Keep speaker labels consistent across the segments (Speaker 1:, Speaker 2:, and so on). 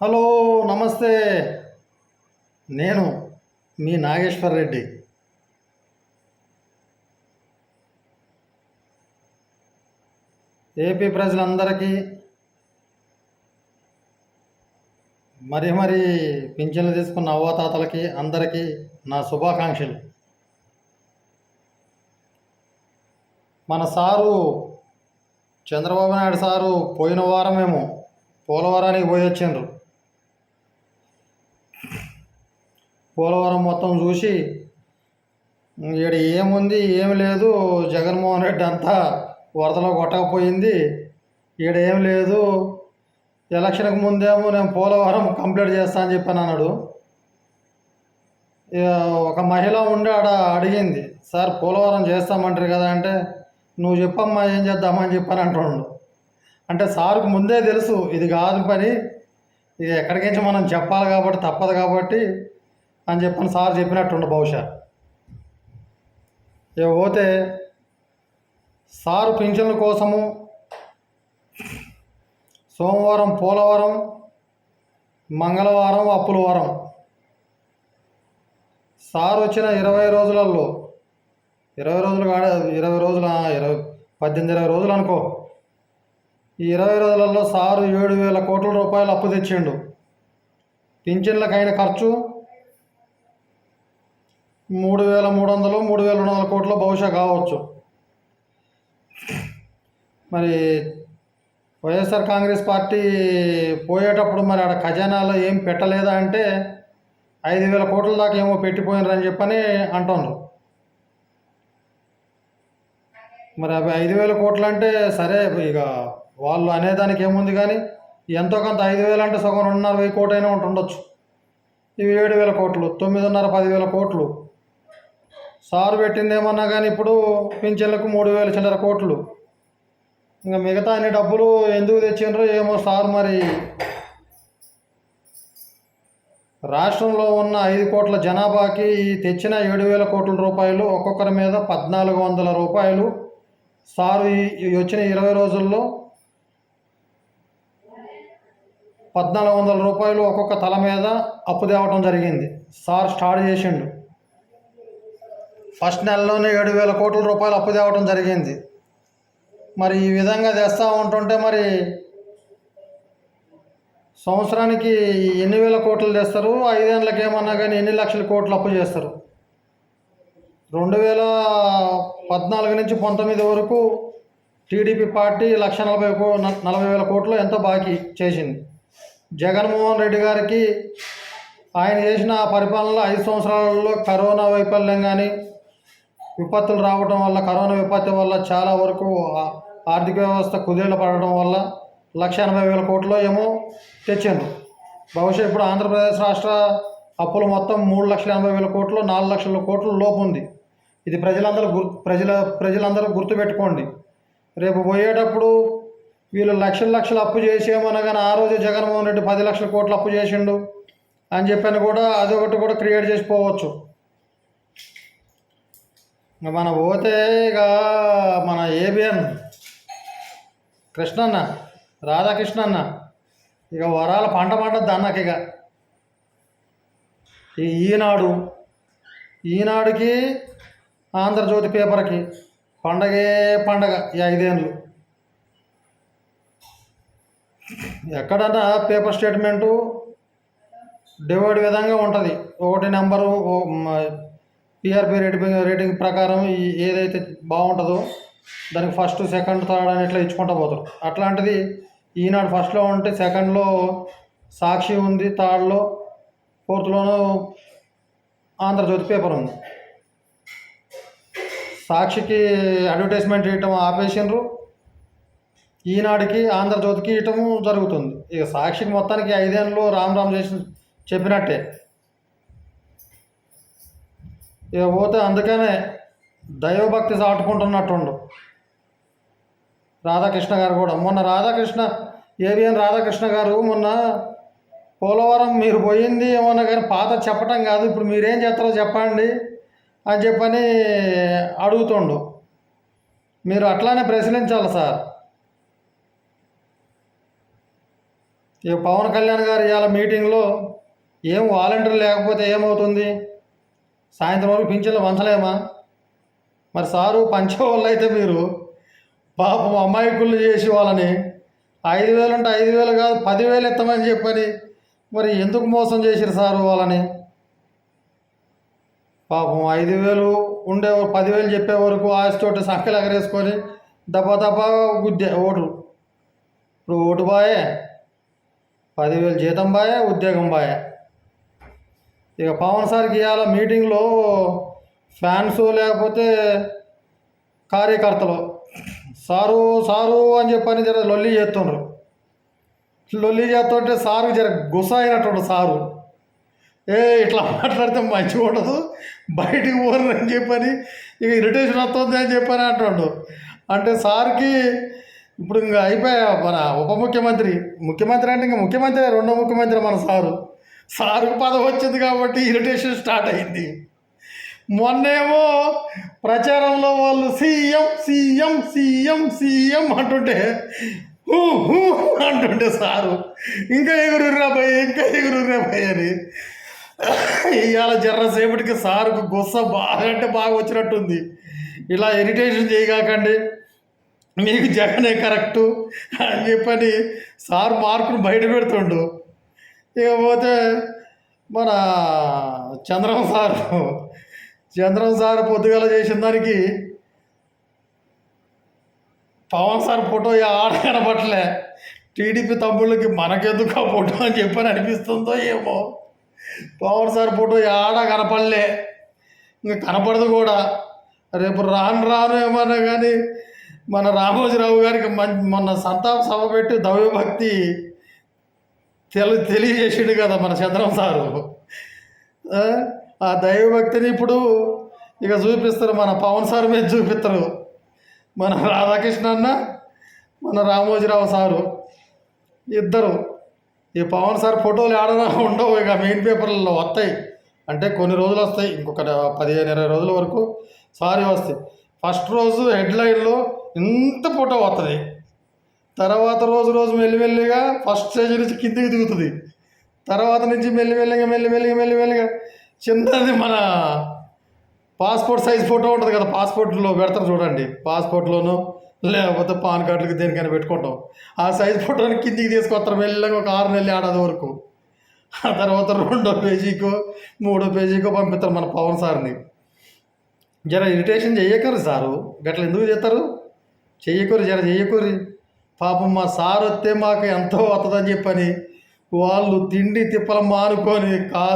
Speaker 1: Hello నమస్తే. నేను మీ Nageshwar Reddy. AP ప్రజలందరికీ మరి మరి పింఛన్లు తీసుకున్న అవ్వాతాతలకి అందరికీ నా శుభాకాంక్షలు. మన సారు చంద్రబాబు నాయుడు సారు పోయిన వారమేమో పోలవరానికి పోయి వచ్చిండ్రు పోలవరం మొత్తం చూసి ఇక్కడ ఏముంది ఏం లేదు జగన్మోహన్ రెడ్డి అంతా వరదలో కొట్టకపోయింది. ఈడ ఏం లేదు ఎలక్షన్కి ముందేమో నేను పోలవరం కంప్లీట్ చేస్తా అని చెప్పాను అన్నాడు. ఒక మహిళ ఉండి ఆడ అడిగింది సార్ పోలవరం చేస్తామంటారు కదా అంటే నువ్వు చెప్పమ్మా ఏం చేద్దామని చెప్పాను అంటున్నాడు అంటే సార్కు ముందే తెలుసు ఇది కాదు పని. ఇది ఎక్కడికించి మనం చెప్పాలి కాబట్టి తప్పదు కాబట్టి అని చెప్పని సార్ చెప్పినట్టుండు బహుశా. ఇక పోతే సారు పింఛన్ల కోసము సోమవారం పోలవరం మంగళవారం అప్పులవారం సార్ వచ్చిన ఇరవై రోజులలో ఇరవై రోజులు కాడ ఇరవై రోజుల ఇరవై పద్దెనిమిది ఇరవై రోజులు అనుకో. ఈ ఇరవై రోజులలో సారు ఏడు వేల కోట్ల రూపాయలు అప్పు తెచ్చిండు. పింఛన్లకైన ఖర్చు మూడు వేల మూడు వందలు మూడు వేల రెండు వందల కోట్లు బహుశా కావచ్చు. మరి వైఎస్ఆర్ కాంగ్రెస్ పార్టీ పోయేటప్పుడు మరి ఆడ ఖజానాలో ఏం పెట్టలేదా అంటే ఐదు వేల కోట్ల దాకా ఏమో పెట్టిపోయినారని చెప్పని అంటున్నారు మరి అవి ఐదు వేల కోట్లు అంటే సరే ఇక వాళ్ళు అనేదానికి ఏముంది కానీ ఎంతో కొంత ఐదు వేలు అంటే సగం రెండున్నర వెయ్యి కోట్లు అయినా ఉంటుండొచ్చు. ఇవి ఏడు వేల కోట్లు తొమ్మిదిన్నర పదివేల కోట్లు. సార్ పెట్టింది ఏమన్నా కానీ ఇప్పుడు పింఛన్లకు మూడు వేల చిల్లర కోట్లు. ఇంకా మిగతా అన్ని డబ్బులు ఎందుకు తెచ్చిండ్రో ఏమో సార్ మరి. రాష్ట్రంలో ఉన్న ఐదు కోట్ల జనాభాకి ఈ తెచ్చిన ఏడు వేల కోట్ల రూపాయలు ఒక్కొక్కరి మీద పద్నాలుగు వందల రూపాయలు. సారు ఈ వచ్చిన ఇరవై రోజుల్లో పద్నాలుగు వందల రూపాయలు ఒక్కొక్క తల మీద అప్పు తేవటం జరిగింది. సార్ స్టార్ట్ చేసిండు. ఫస్ట్ నెలలోనే ఏడు వేల కోట్ల రూపాయలు అప్పు తేవటం జరిగింది. మరి ఈ విధంగా తెస్తూ ఉంటుంటే మరి సంవత్సరానికి ఎన్ని వేల కోట్లు తెస్తారు? ఐదేళ్ళకి ఏమన్నా కానీ ఎన్ని లక్షల కోట్లు అప్పు చేస్తారు? రెండు వేల పద్నాలుగు నుంచి పంతొమ్మిది వరకు టీడీపీ పార్టీ లక్ష నలభై కో నలభై వేల కోట్లు ఎంతో బాకీ చేసింది. జగన్మోహన్ రెడ్డి గారికి ఆయన చేసిన పరిపాలనలో ఐదు సంవత్సరాలలో కరోనా వైఫల్యం కానీ విపత్తులు రావడం వల్ల కరోనా విపత్తు వల్ల చాలా వరకు ఆర్థిక వ్యవస్థ కుదేలు పడడం వల్ల లక్ష ఎనభై వేల కోట్లు ఏమో తెచ్చిండ్రు. బహుశా ఇప్పుడు ఆంధ్రప్రదేశ్ రాష్ట్ర అప్పులు మొత్తం మూడు లక్షల ఎనభై వేల కోట్లు నాలుగు లక్షల కోట్ల లోపు ఉంది. ఇది ప్రజలందరూ గుర్ ప్రజల ప్రజలందరూ గుర్తుపెట్టుకోండి. రేపు పోయేటప్పుడు వీళ్ళు లక్షల లక్షలు అప్పు చేసేమనగానే ఆ రోజు జగన్మోహన్ రెడ్డి పది లక్షల కోట్లు అప్పు చేసిండు అని చెప్పని కూడా అదొకటి కూడా క్రియేట్ చేసిపోవచ్చు మన పోతే ఇక మన ఏబిఎన్. కృష్ణన్న రాధాకృష్ణన్న ఇక వరాల పంట పంటద్దు అన్నకి ఇక. ఈనాడు ఈనాడుకి ఆంధ్రజ్యోతి పేపర్కి పండగే పండగ ఈ ఐదేళ్ళు ఎక్కడన్నా పేపర్ స్టేట్మెంటు డివైడ్ విధంగా ఉంటుంది. ఒకటి నెంబరు పిఆర్పి రేటింగ్ రేటింగ్ ప్రకారం ఈ ఏదైతే బాగుంటుందో దానికి ఫస్ట్ సెకండ్ థర్డ్ అని ఇట్లా ఇచ్చుకుంటూ పోతారు. అట్లాంటిది ఈనాడు ఫస్ట్లో ఉంటే సెకండ్లో సాక్షి ఉంది థర్డ్లో ఫోర్త్లోనూ ఆంధ్రజ్యోతి పేపర్ ఉంది. సాక్షికి అడ్వర్టైజ్మెంట్ ఇవ్వటం ఆపేసినరు ఈనాడికి ఆంధ్రజ్యోతికి ఇవ్వటం జరుగుతుంది. ఇక సాక్షికి మొత్తానికి ఐదేళ్ళు రామ్ రామ్ చేసి చెప్పినట్టే. ఇక పోతే అందుకనే దైవభక్తి చాటుకుంటున్నట్టుండు. రాధాకృష్ణ గారు కూడా. మొన్న రాధాకృష్ణ ఏవిఎన్ రాధాకృష్ణ గారు మొన్న పోలవరం మీరు పోయింది ఏమన్నా కానీ పాత చెప్పటం కాదు. ఇప్పుడు మీరేం చేస్తారో చెప్పండి అని చెప్పని అడుగుతుండు. మీరు అట్లానే ప్రశ్నించాలి సార్. ఇక పవన్ కళ్యాణ్ గారు ఇవాళ మీటింగ్లో ఏం వాలంటీర్ లేకపోతే ఏమవుతుంది? సాయంత్రం వరకు పింఛన్లు వంచలేమా మరి సారు పంచేవాళ్ళు అయితే మీరు పాపం అమాయకులు చేసి వాళ్ళని ఐదు వేలు అంటే ఐదు వేలు కాదు పదివేలు ఎత్తమని చెప్పని మరి ఎందుకు మోసం చేసిరు సారు వాళ్ళని? పాపం ఐదు వేలు ఉండే పదివేలు చెప్పే వరకు ఆశతోటి సంఖ్యలు ఎగరేసుకొని దపా దపా గుద్దే ఓటు ఇప్పుడు ఓటు బాయే పదివేలు జీతం బాయే ఉద్యోగం బాయే. ఇక పవన్ సార్కి ఇవాళ మీటింగ్లో ఫ్యాన్స్ లేకపోతే కార్యకర్తలు. సారు సారు అని చెప్పని జర లొల్లి చేస్తుండ్రు. లొల్లి చేస్తుంటే సారు జర గుస అయినట్టు సారు. ఏ ఇట్లా మాట్లాడితే మంచిగా ఉండదు బయటికి పోరు అని చెప్పని ఇక ఇరిటేషన్ వస్తుంది అని చెప్పని అంటుండు. అంటే సార్కి ఇప్పుడు ఇంకా అయిపోయా మన ఉప ముఖ్యమంత్రి. ముఖ్యమంత్రి అంటే ఇంకా ముఖ్యమంత్రి రెండో ముఖ్యమంత్రి మన సారు. సారుకు పదవి వచ్చింది కాబట్టి ఇరిటేషన్ స్టార్ట్ అయింది. మొన్నేమో ప్రచారంలో వాళ్ళు సీఎం సీఎం సీఎం సీఎం అంటుంటే హూ హూ అంటుంటే సారు ఇంకా ఎగురురా భయ్ ఇంకా ఎగురురా భయ అని. ఇవాళ జర్రసేపటికి సారుకు గుస్స బాగా అంటే బాగా వచ్చినట్టుంది. ఇలా ఇరిటేషన్ చేయగాకండి మీకు జగనే కరెక్టు అని చెప్పని సార్ మార్కును బయట పెడుతుండు. ఇకపోతే మన చంద్రం సార్ చంద్రం సార్ పొద్దుగల చేసిన దానికి పవన్ సార్ ఫోటో ఆడ కనపట్లే టీడీపీ తమ్ముళ్ళకి మనకెందుకు ఆ ఫోటో అని చెప్పని అనిపిస్తుందో ఏమో. పవన్ సార్ ఫోటో ఆడ కనపడలే. ఇంకా కనపడదు కూడా. రేపు రాను రాను ఏమన్నా కానీ మన రామోజీరావు గారికి మం మొన్న సంతాప సభ పెట్టి దైవభక్తి తెలి తెలియజేసాడు కదా మన చంద్రం సారు. ఆ, దైవభక్తిని ఇప్పుడు ఇక చూపిస్తారు మన పవన్ సార్ మీద చూపిస్తారు. మన రాధాకృష్ణ అన్న మన రామోజీరావు సారు. ఇద్దరు. ఈ పవన్ సార్ ఫోటోలు ఆడనా ఉండవు ఇక మెయిన్ పేపర్లలో వస్తాయి. అంటే కొన్ని రోజులు వస్తాయి ఇంకొక పదిహేను ఇరవై రోజుల వరకు సారీ వస్తాయి. ఫస్ట్ రోజు హెడ్లైన్లో ఇంత ఫోటో వస్తుంది తర్వాత రోజు రోజు మెల్లిమెల్లిగా ఫస్ట్ స్టేజ్ నుంచి కిందికి దిగుతుంది. తర్వాత నుంచి మెల్లిమెల్లిగా మెల్లిమెల్లిగా మెల్లిమెల్లిగా చిన్నది మన పాస్పోర్ట్ సైజ్ ఫోటో ఉంటుంది కదా పాస్పోర్ట్లో పెడతారు చూడండి. పాస్పోర్ట్లోనూ లేకపోతే పాన్ కార్డులకి దేనికైనా పెట్టుకుంటాం. ఆ సైజ్ ఫోటోని కిందికి తీసుకొస్తారు మెల్లగా ఒక ఆరు నెలలు ఏడాది వరకు. ఆ తర్వాత రెండో పేజీకో మూడో పేజీకో పంపిస్తారు మన పవన్ సార్ని. జర ఇరిటేషన్ చేయకరు సారు. గట్ల ఎందుకు చేస్తారు? చెయ్యకూరి జర చెయ్యకూరి పాపం మా సార్ వస్తే మాకు ఎంతో వస్తుందని చెప్పని వాళ్ళు తిండి తిప్పలు మానుకొని కా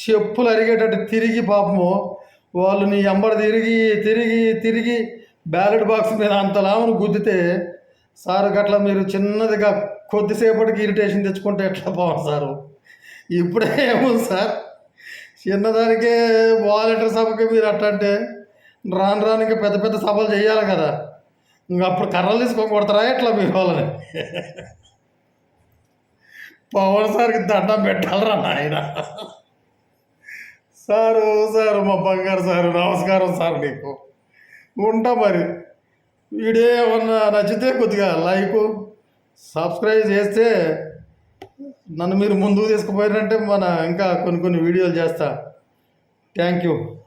Speaker 1: చెప్పులు అరిగేటట్టు తిరిగి పాపము వాళ్ళు నీ ఎంబడి తిరిగి తిరిగి తిరిగి బ్యాలెట్ బాక్స్ మీద అంతలామను గుద్దితే సార్ గట్ల మీరు చిన్నదిగా కొద్దిసేపటికి ఇరిటేషన్ తెచ్చుకుంటే ఎట్లా బాగుంది సారు? ఇప్పుడే ఏముంది సార్? చిన్నదానికే వాలంటీర్ సభకి మీరు అట్లా అంటే రాను రాను ఇంకా పెద్ద పెద్ద సభలు చేయాలి కదా. అప్పుడు కర్రలు తీసుకొని కొడతారా? ఎట్లా మీ వాళ్ళని? పవన్ సార్కి దండం పెట్టాలరా నాయన. సారు సారు మా బంగారు సారు నమస్కారం సార్ నీకు. ఉంటా మరి. వీడియో ఏమన్నా నచ్చితే కొద్దిగా లైక్ సబ్స్క్రైబ్ చేస్తే నన్ను మీరు ముందుకు తీసుకుపోయారంటే మన ఇంకా కొన్ని కొన్ని వీడియోలు చేస్తా. Thank you.